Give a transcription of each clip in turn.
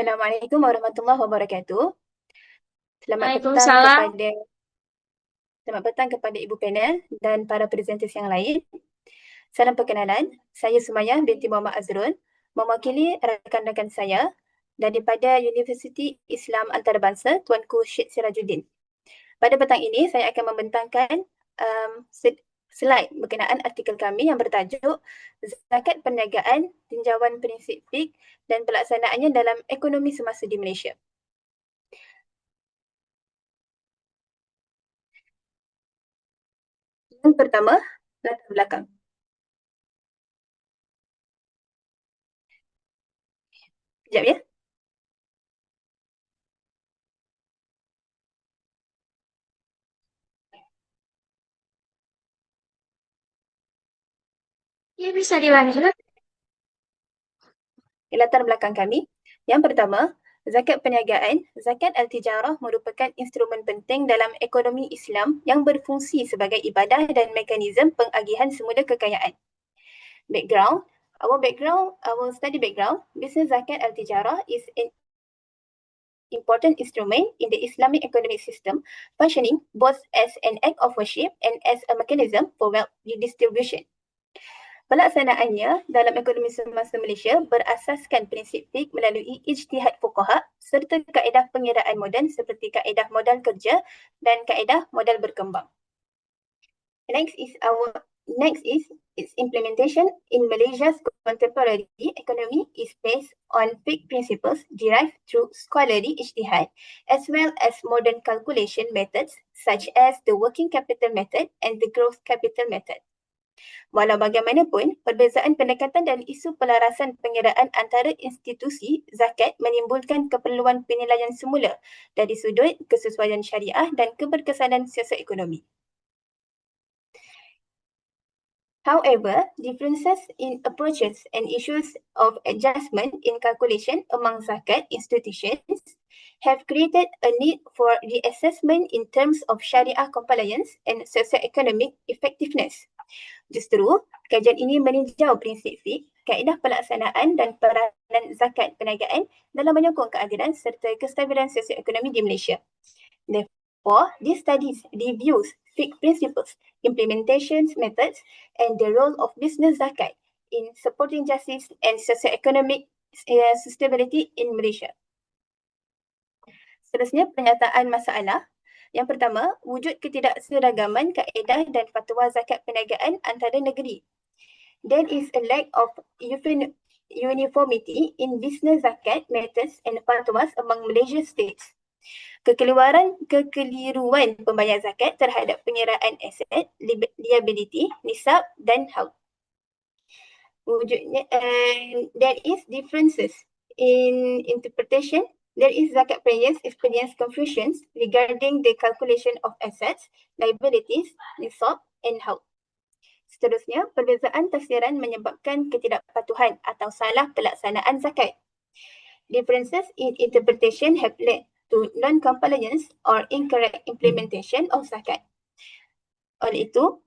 Assalamualaikum warahmatullahi wabarakatuh. Selamat petang kepada Selamat petang kepada Ibu panel dan para presenters yang lain. Salam perkenalan, saya Sumaya binti Muhammad Azrul, mewakili rakan-rakan saya daripada Universiti Islam Antarabangsa Tuanku Syed Sirajuddin. Pada petang ini saya akan membentangkan um, slide berkenaan artikel kami yang bertajuk Zakat Perniagaan, Tinjauan Prinsip FIQ dan Pelaksanaannya dalam Ekonomi Semasa di Malaysia. Yang pertama, latar belakang. Sekejap ya. Ya bisa dilanjut. Latar belakang kami. Yang pertama, zakat perniagaan, zakat al-tijarah merupakan instrumen penting dalam ekonomi Islam yang berfungsi sebagai ibadah dan mekanisme pengagihan semula kekayaan. Background, our background, our study background, business zakat al-tijarah is an important instrument in the Islamic economic system, functioning both as an act of worship and as a mechanism for wealth redistribution. Pelaksanaannya dalam ekonomi semasa Malaysia berasaskan prinsip FIQ melalui ijtihad fuqaha serta kaedah pengiraan moden seperti kaedah modal kerja dan kaedah modal berkembang. Next is our Next is its implementation in Malaysia's contemporary economy is based on fixed principles derived through scholarly ijtihad as well as modern calculation methods such as the working capital method and the growth capital method. Walau bagaimanapun, perbezaan pendekatan dan isu pelarasan pengiraan antara institusi zakat menimbulkan keperluan penilaian semula dari sudut kesesuaian syariah dan keberkesanan siasat ekonomi. However, differences in approaches and issues of adjustment in calculation among zakat institutions have created a need for reassessment in terms of Sharia compliance and socio-economic effectiveness. Justru, kajian ini meninjau prinsip FIQ, kaedah pelaksanaan dan peranan zakat perniagaan dalam menyokong keadilan serta kestabilan socio-ekonomi di Malaysia. Therefore, this studies reviews FIQ principles, implementation methods, and the role of business zakat in supporting justice and socio-economic uh, sustainability in Malaysia. Seterusnya, pernyataan masalah. Yang pertama, wujud ketidakseragaman kaedah dan fatwa zakat perniagaan antara negeri. There is a lack of uniformity in business zakat methods and fatwas among Malaysia states kekeliruan kekeliruan pembayar zakat terhadap pengiraan aset, liability, nisab dan haul. Wujudnya uh, there is differences in interpretation. There is zakat payers experience confusions regarding the calculation of assets, liabilities, nisab and haul. Seterusnya, perbezaan tafsiran menyebabkan ketidakpatuhan atau salah pelaksanaan zakat. Differences in interpretation have led to non-compliance or incorrect implementation of zakat. Oleh itu,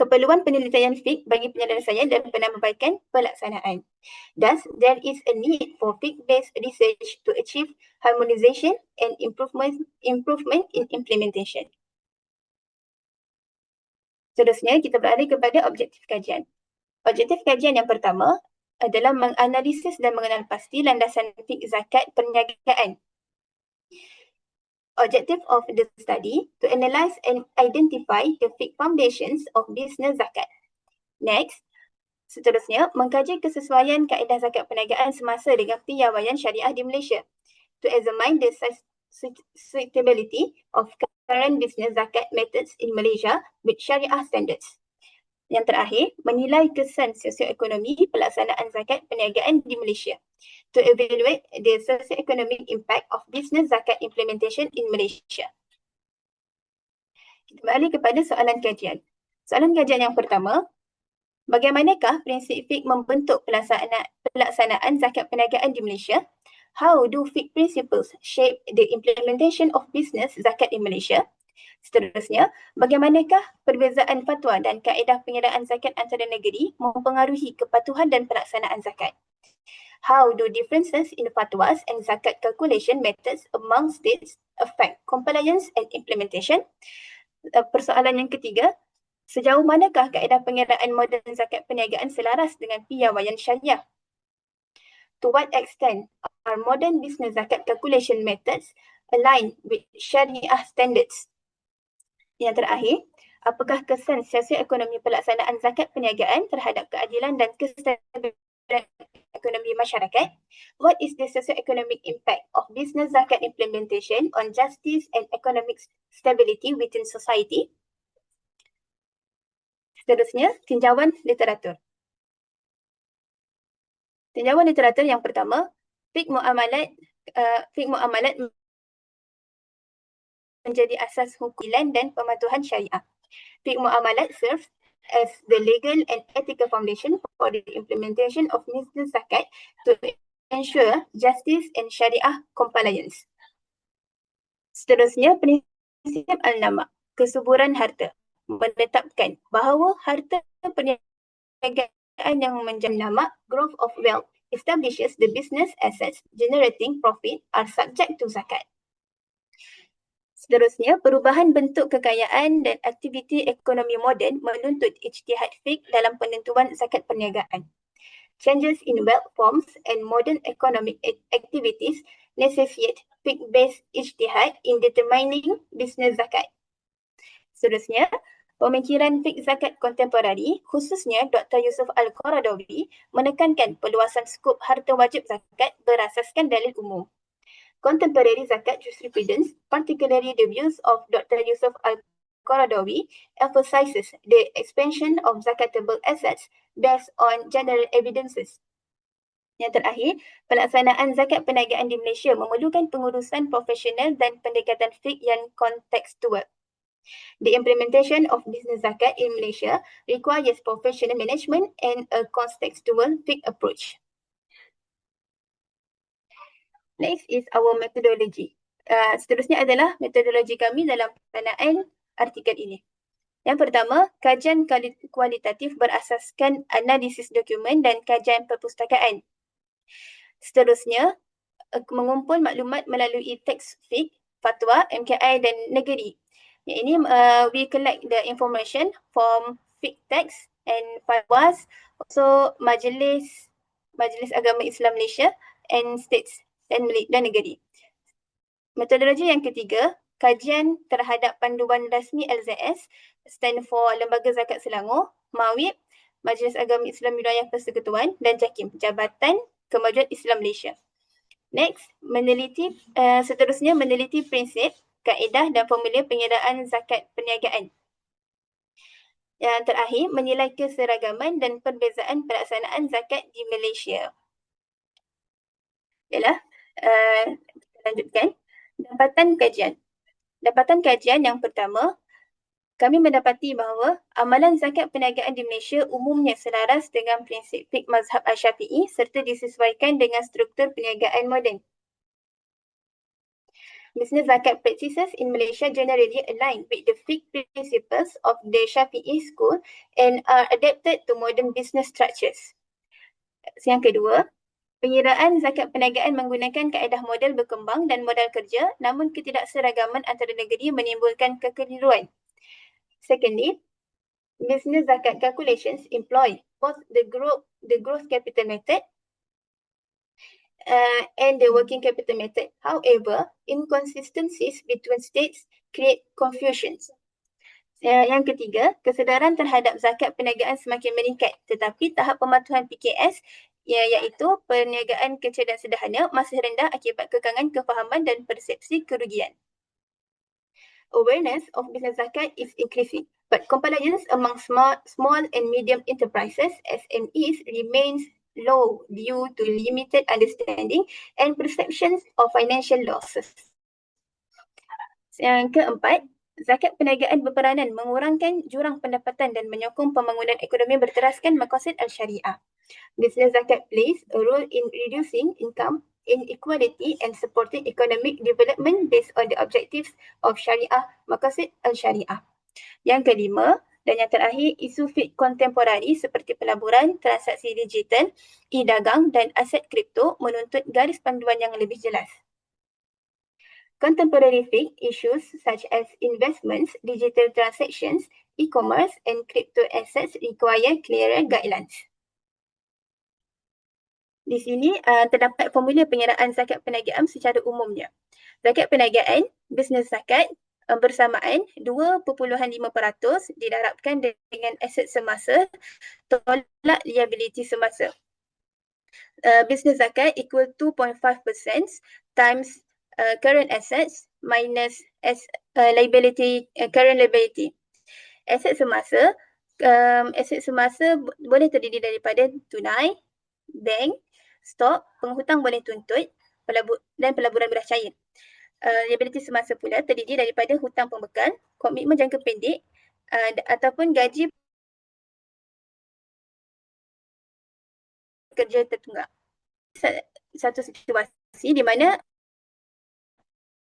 keperluan penelitian FIQ bagi penyelesaian dan penambahbaikan pelaksanaan. Thus, there is a need for FIQ-based research to achieve harmonization and improvement improvement in implementation. Seterusnya, kita beralih kepada objektif kajian. Objektif kajian yang pertama adalah menganalisis dan mengenal pasti landasan fik zakat perniagaan. Objective of the study to analyze and identify the foundations of business zakat. Next, seterusnya mengkaji kesesuaian kaedah zakat perniagaan semasa dengan piawaian syariah di Malaysia. To examine the suitability of current business zakat methods in Malaysia with syariah standards. Yang terakhir, menilai kesan sosioekonomi pelaksanaan zakat perniagaan di Malaysia to evaluate the socio-economic impact of business zakat implementation in Malaysia. Kita beralih kepada soalan kajian. Soalan kajian yang pertama, bagaimanakah prinsip FIQ membentuk pelaksanaan, zakat perniagaan di Malaysia? How do FIQ principles shape the implementation of business zakat in Malaysia? Seterusnya, bagaimanakah perbezaan fatwa dan kaedah pengiraan zakat antara negeri mempengaruhi kepatuhan dan pelaksanaan zakat? How do differences in fatwas and zakat calculation methods among states affect compliance and implementation? Uh, persoalan yang ketiga, sejauh manakah kaedah pengiraan moden zakat perniagaan selaras dengan piawaian syariah? To what extent are modern business zakat calculation methods aligned with syariah standards? Yang terakhir, apakah kesan sosioekonomi pelaksanaan zakat perniagaan terhadap keadilan dan kestabilan ekonomi masyarakat? What is the socio-economic impact of business zakat implementation on justice and economic stability within society? Seterusnya, tinjauan literatur. Tinjauan literatur yang pertama, fik muamalat uh, fik muamalat menjadi asas hukuman dan pematuhan syariah. Fik muamalat serves as the legal and ethical foundation for the implementation of business zakat to ensure justice and syariah compliance. Seterusnya, prinsip al-nama, kesuburan harta, menetapkan bahawa harta perniagaan yang menjadi nama growth of wealth establishes the business assets generating profit are subject to zakat. Seterusnya, perubahan bentuk kekayaan dan aktiviti ekonomi moden menuntut ijtihad fiqh dalam penentuan zakat perniagaan. Changes in wealth forms and modern economic activities necessitate fiqh-based ijtihad in determining business zakat. Seterusnya, pemikiran fiqh zakat kontemporari khususnya Dr. Yusuf Al-Qaradawi menekankan perluasan skop harta wajib zakat berasaskan dalil umum contemporary zakat jurisprudence, particularly the views of Dr. Yusuf Al-Qaradawi, emphasizes the expansion of zakatable assets based on general evidences. Yang terakhir, pelaksanaan zakat perniagaan di Malaysia memerlukan pengurusan profesional dan pendekatan fik yang kontekstual. The implementation of business zakat in Malaysia requires professional management and a contextual fik approach. Next is our methodology. Uh, seterusnya adalah metodologi kami dalam pelaksanaan artikel ini. Yang pertama, kajian kualitatif berasaskan analisis dokumen dan kajian perpustakaan. Seterusnya, uh, mengumpul maklumat melalui teks fik, fatwa, MKI dan negeri. Yang ini, uh, we collect the information from fik text and fatwas, also majlis, majlis agama Islam Malaysia and states dan, dan negeri. Metodologi yang ketiga, kajian terhadap panduan rasmi LZS stand for Lembaga Zakat Selangor, MAWIP, Majlis Agama Islam Wilayah Persekutuan dan JAKIM, Jabatan Kemajuan Islam Malaysia. Next, meneliti uh, seterusnya meneliti prinsip, kaedah dan formula pengiraan zakat perniagaan. Yang terakhir, menilai keseragaman dan perbezaan pelaksanaan zakat di Malaysia. Yalah, uh, lanjutkan. Dapatan kajian. Dapatan kajian yang pertama, kami mendapati bahawa amalan zakat perniagaan di Malaysia umumnya selaras dengan prinsip fik mazhab Asyafi'i serta disesuaikan dengan struktur perniagaan moden. Business zakat practices in Malaysia generally align with the fiqh principles of the Shafi'i school and are adapted to modern business structures. Yang kedua, Pengiraan zakat perniagaan menggunakan kaedah model berkembang dan modal kerja namun ketidakseragaman antara negeri menimbulkan kekeliruan. Secondly, business zakat calculations employ both the growth, the growth capital method uh, and the working capital method. However, inconsistencies between states create confusions. Uh, yang ketiga, kesedaran terhadap zakat perniagaan semakin meningkat tetapi tahap pematuhan PKS iaitu perniagaan kecil dan sederhana masih rendah akibat kekangan kefahaman dan persepsi kerugian. Awareness of business zakat is increasing, but compliance among small, small and medium enterprises (SMEs) remains low due to limited understanding and perceptions of financial losses. Yang keempat, zakat perniagaan berperanan mengurangkan jurang pendapatan dan menyokong pembangunan ekonomi berteraskan maqasid al-syariah. Business zakat plays a role in reducing income inequality and supporting economic development based on the objectives of Sharia, Maqasid al-Syariah. Yang kelima, Dan yang terakhir, isu fit kontemporari seperti pelaburan, transaksi digital, e-dagang dan aset kripto menuntut garis panduan yang lebih jelas. Contemporary FIC issues such as investments, digital transactions, e-commerce and crypto assets require clearer guidelines. Di sini uh, terdapat formula penyeraan zakat perniagaan secara umumnya. Zakat perniagaan, bisnes zakat uh, bersamaan 2.5% didarabkan dengan aset semasa tolak liability semasa. Uh, bisnes zakat equal 2.5% times uh, current assets minus as, uh, liability uh, current liability. Aset semasa um, aset semasa boleh terdiri daripada tunai, bank, stok, penghutang boleh tuntut pelabur, dan pelaburan beras cair. Uh, liability semasa pula terdiri daripada hutang pembekal, komitmen jangka pendek uh, ataupun gaji kerja tertunggak. Satu situasi di mana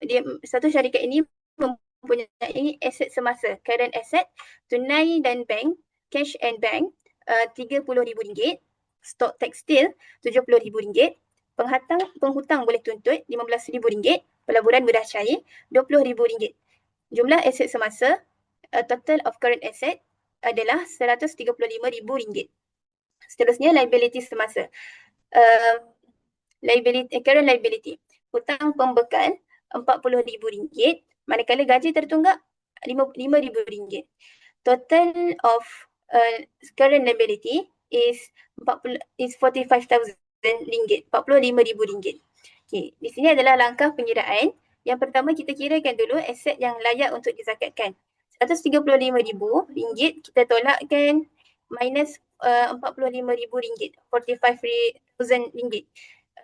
dia, satu syarikat ini mempunyai aset semasa, current asset, tunai dan bank, cash and bank, uh, RM30,000 stok tekstil RM70,000, penghutang penghutang boleh tuntut RM15,000, pelaburan beras cair RM20,000. Jumlah aset semasa uh, total of current asset adalah RM135,000. Seterusnya liability semasa. Uh, liability current liability. Hutang pembekal RM40,000 manakala gaji tertunggak RM5,000. Total of uh, current liability is 40 is 45,000 ringgit, 45,000 ringgit. Okey, di sini adalah langkah pengiraan. Yang pertama kita kirakan dulu aset yang layak untuk dizakatkan. 135,000 ringgit kita tolakkan minus uh, 45,000 ringgit, 45,000 ringgit.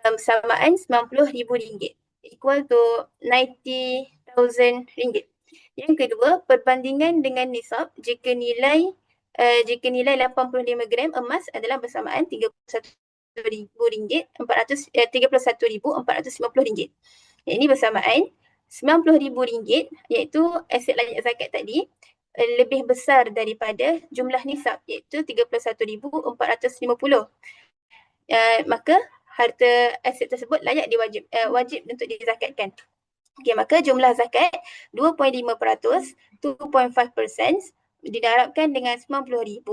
Um, samaan 90,000 ringgit equal to 90,000 ringgit. Yang kedua, perbandingan dengan nisab jika nilai uh, jika nilai 85 gram emas adalah bersamaan RM31,400 uh, RM31,450. Yang ini bersamaan RM90,000 iaitu aset layak zakat tadi uh, lebih besar daripada jumlah nisab iaitu RM31,450. Uh, maka harta aset tersebut layak diwajib uh, wajib untuk dizakatkan. Okey, maka jumlah zakat 2.5%, 2.5% didarabkan dengan 90,000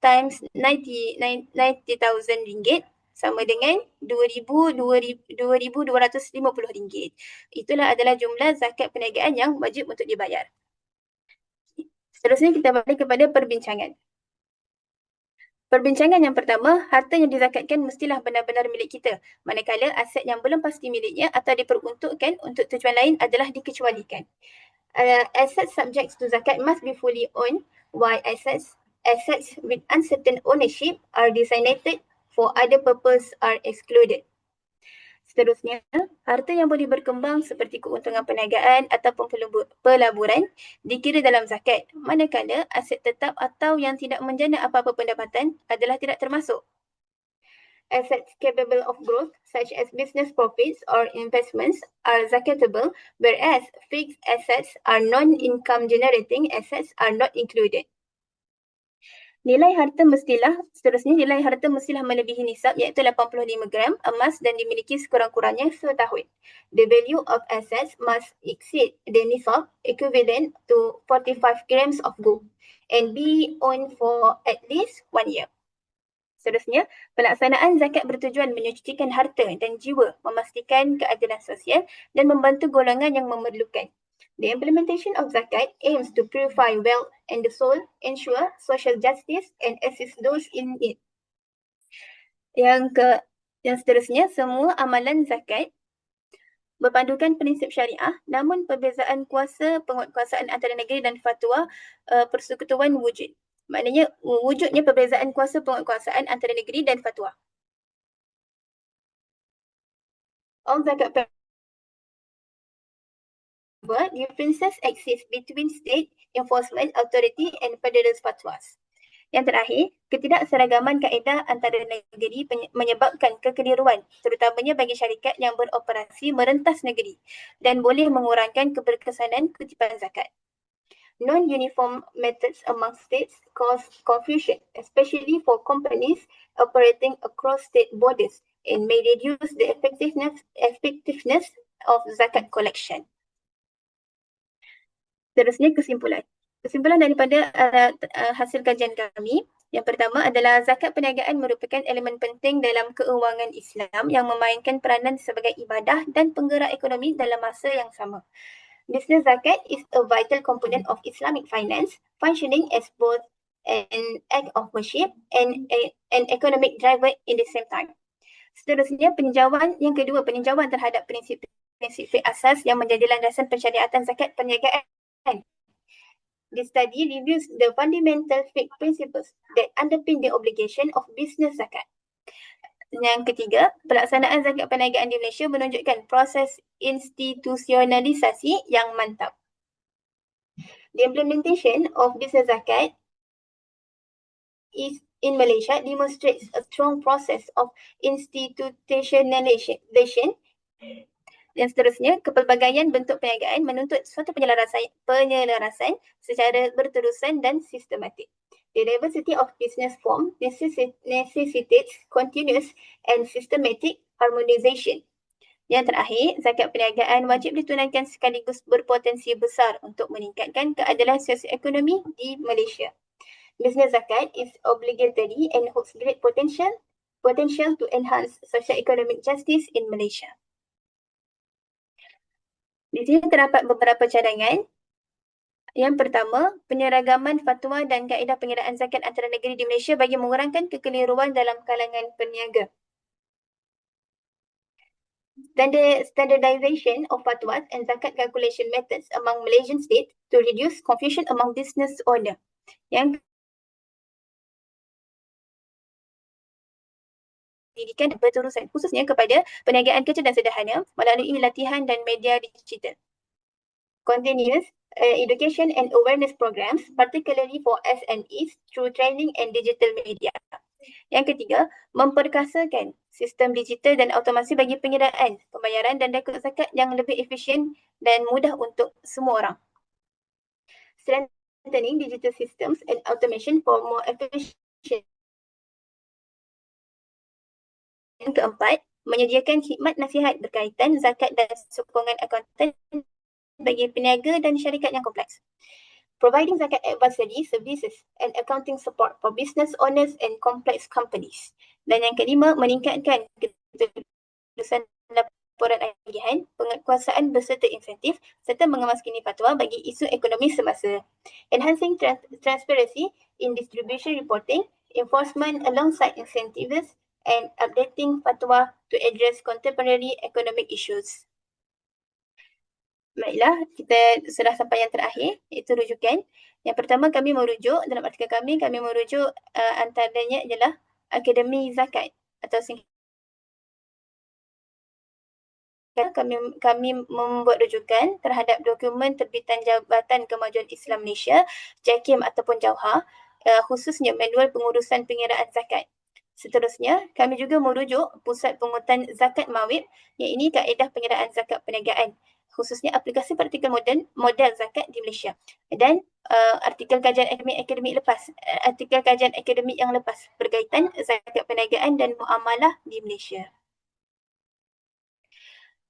times 90 90,000 ringgit sama dengan 2,000 2,250 ringgit. Itulah adalah jumlah zakat perniagaan yang wajib untuk dibayar. Seterusnya kita balik kepada perbincangan. Perbincangan yang pertama, harta yang dizakatkan mestilah benar-benar milik kita. Manakala aset yang belum pasti miliknya atau diperuntukkan untuk tujuan lain adalah dikecualikan uh, assets subject to zakat must be fully owned, while assets assets with uncertain ownership are designated for other purpose are excluded. Seterusnya, harta yang boleh berkembang seperti keuntungan perniagaan ataupun pelaburan dikira dalam zakat, manakala aset tetap atau yang tidak menjana apa-apa pendapatan adalah tidak termasuk assets capable of growth, such as business profits or investments, are zakatable, whereas fixed assets are non-income generating assets are not included. Nilai harta mestilah, seterusnya nilai harta mestilah melebihi nisab iaitu 85 gram emas dan dimiliki sekurang-kurangnya setahun. The value of assets must exceed the nisab equivalent to 45 grams of gold and be owned for at least one year. Seterusnya, pelaksanaan zakat bertujuan menyucikan harta dan jiwa, memastikan keadilan sosial dan membantu golongan yang memerlukan. The implementation of zakat aims to purify wealth and the soul, ensure social justice and assist those in need. Yang ke yang seterusnya, semua amalan zakat berpandukan prinsip syariah namun perbezaan kuasa penguatkuasaan antara negeri dan fatwa uh, persekutuan wujud. Maknanya wujudnya perbezaan kuasa penguatkuasaan antara negeri dan fatwa. All zakat differences exist between state enforcement authority and federal fatwas. Yang terakhir, ketidakseragaman kaedah antara negeri menyebabkan kekeliruan terutamanya bagi syarikat yang beroperasi merentas negeri dan boleh mengurangkan keberkesanan kutipan zakat. non-uniform methods among states cause confusion, especially for companies operating across state borders and may reduce the effectiveness, effectiveness of zakat collection. Terusnya kesimpulan. Kesimpulan daripada uh, uh, hasil kajian kami, yang pertama adalah zakat perniagaan merupakan elemen penting dalam keuangan Islam yang memainkan peranan sebagai ibadah dan penggerak ekonomi dalam masa yang sama. Business zakat is a vital component of Islamic finance, functioning as both an act of worship and a, an economic driver in the same time. Seterusnya, peninjauan yang kedua, peninjauan terhadap prinsip-prinsip asas yang menjadi landasan pensyariatan zakat perniagaan the study reviews the fundamental fiqh principles that underpin the obligation of business zakat. Yang ketiga, pelaksanaan zakat perniagaan di Malaysia menunjukkan proses institusionalisasi yang mantap. The implementation of business zakat is in Malaysia demonstrates a strong process of institutionalization dan seterusnya, kepelbagaian bentuk perniagaan menuntut suatu penyelarasan, penyelarasan secara berterusan dan sistematik. The diversity of business form necessitates continuous and systematic harmonization. Yang terakhir, zakat perniagaan wajib ditunaikan sekaligus berpotensi besar untuk meningkatkan keadilan sosioekonomi di Malaysia. Business zakat is obligatory and holds great potential potential to enhance socio-economic justice in Malaysia. Di sini terdapat beberapa cadangan. Yang pertama, penyeragaman fatwa dan kaedah pengiraan zakat antara negeri di Malaysia bagi mengurangkan kekeliruan dalam kalangan peniaga. Standard, standardization of fatwas and zakat calculation methods among Malaysian states to reduce confusion among business owner. Yang pendidikan berterusan khususnya kepada perniagaan kecil dan sederhana melalui latihan dan media digital. Continuous uh, education and awareness programs particularly for SMEs through training and digital media. Yang ketiga, memperkasakan sistem digital dan automasi bagi pengiraan, pembayaran dan rekod zakat yang lebih efisien dan mudah untuk semua orang. Strengthening digital systems and automation for more efficient Yang keempat, menyediakan khidmat nasihat berkaitan zakat dan sokongan akuntan bagi peniaga dan syarikat yang kompleks. Providing zakat advisory services and accounting support for business owners and complex companies. Dan yang kelima, meningkatkan ketulusan laporan agihan, penguasaan berserta insentif serta mengemas kini fatwa bagi isu ekonomi semasa. Enhancing trans- transparency in distribution reporting, enforcement alongside incentives and updating fatwa to address contemporary economic issues. Baiklah, kita sudah sampai yang terakhir, iaitu rujukan. Yang pertama kami merujuk, dalam artikel kami, kami merujuk uh, antaranya adalah Akademi Zakat atau singkatan kami kami membuat rujukan terhadap dokumen terbitan Jabatan Kemajuan Islam Malaysia JAKIM ataupun Jauhar uh, khususnya manual pengurusan pengiraan zakat Seterusnya, kami juga merujuk Pusat Pungutan Zakat Mawib yang ini kaedah pengiraan zakat perniagaan khususnya aplikasi partikel model, model zakat di Malaysia dan uh, artikel kajian akademik akademik lepas artikel kajian akademik yang lepas berkaitan zakat perniagaan dan muamalah di Malaysia.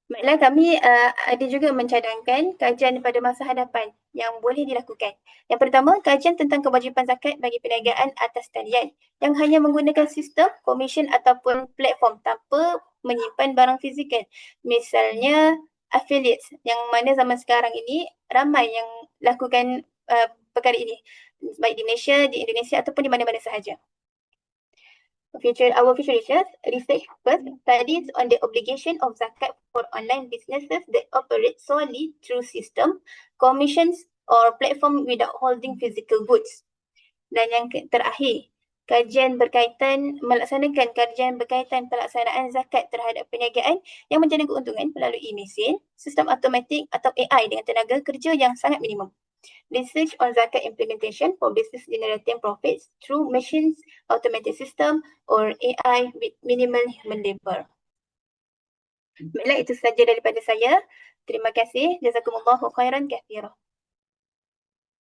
Baiklah kami uh, ada juga mencadangkan kajian pada masa hadapan yang boleh dilakukan. Yang pertama, kajian tentang kewajipan zakat bagi perniagaan atas talian yang hanya menggunakan sistem, komisen ataupun platform tanpa menyimpan barang fizikal. Misalnya affiliates yang mana zaman sekarang ini ramai yang lakukan uh, perkara ini baik di Malaysia, di Indonesia ataupun di mana-mana sahaja future our future research research first studies on the obligation of zakat for online businesses that operate solely through system, commissions or platform without holding physical goods. Dan yang terakhir, kajian berkaitan melaksanakan kajian berkaitan pelaksanaan zakat terhadap perniagaan yang menjana keuntungan melalui mesin, sistem automatik atau AI dengan tenaga kerja yang sangat minimum. Research on zakat implementation for business generating profits through machines, automated system or AI with minimal human labor. Baiklah itu saja daripada saya. Terima kasih. Jazakumullahu khairan kathira.